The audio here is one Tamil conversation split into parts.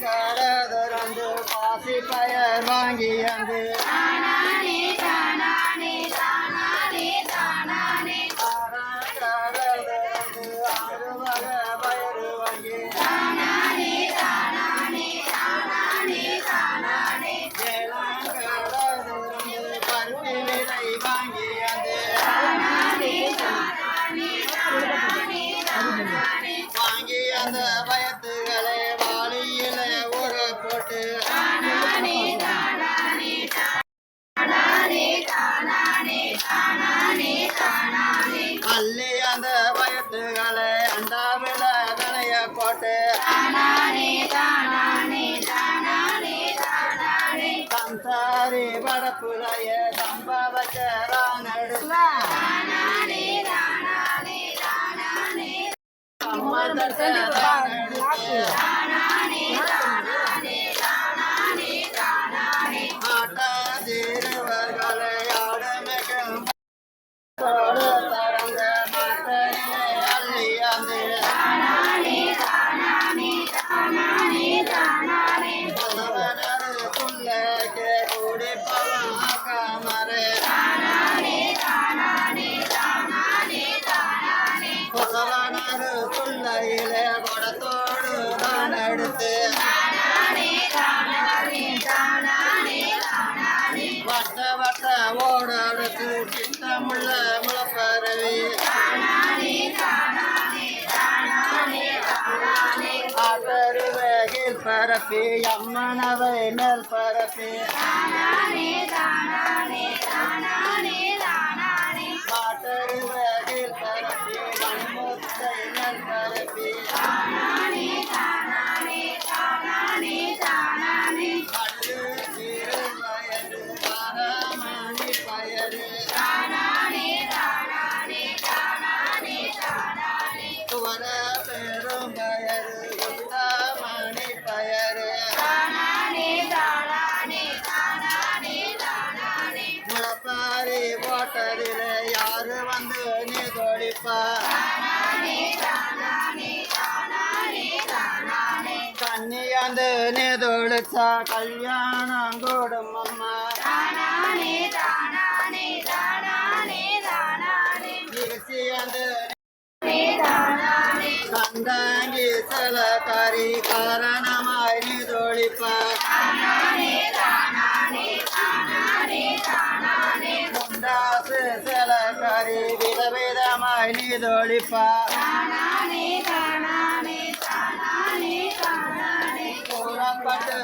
அங்காரதரந்து பாசி பயர் வாங்கி அள்ளி அந்த பயத்துகளை அண்டாவில களைய போட்டு சம்சாரி படப்புலைய சம்பவச்சரான் எடுக்கலாம் பலவனருக்குள்ள இலே குடத்தோடு தான் எடுத்து வட்ட வட்ட ஓடடுத்து சித்தமுள்ள முளப்பரவி ஆதருவகில் பரப்பி அம்மனவை மேல் பரப்பி பாட்டரு முளப்பாரி யாரு வந்து நீ தொழிப்பா? கண்ணியாந்து நீ தொழிச்சா கல்யாணம் கூடும் அம்மா. கந்தாங்கி சில சலகாரி காரணமாய் சலகாரி விதவிதமாய் நீ தொழிப்பா பூரப்பட்டு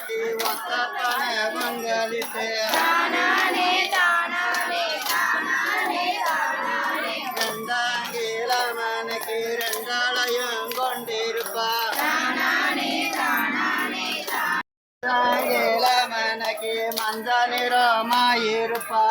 காப்புங்கட்டி ஒத்தத்தன மங்களிட்டு ரெண்டாங்கில மனைக்கு ரெண்டாளையும் கொண்டிருப்பா ரெண்டாங்கில மனைக்கு மஞ்ச நிறமாயிருப்பா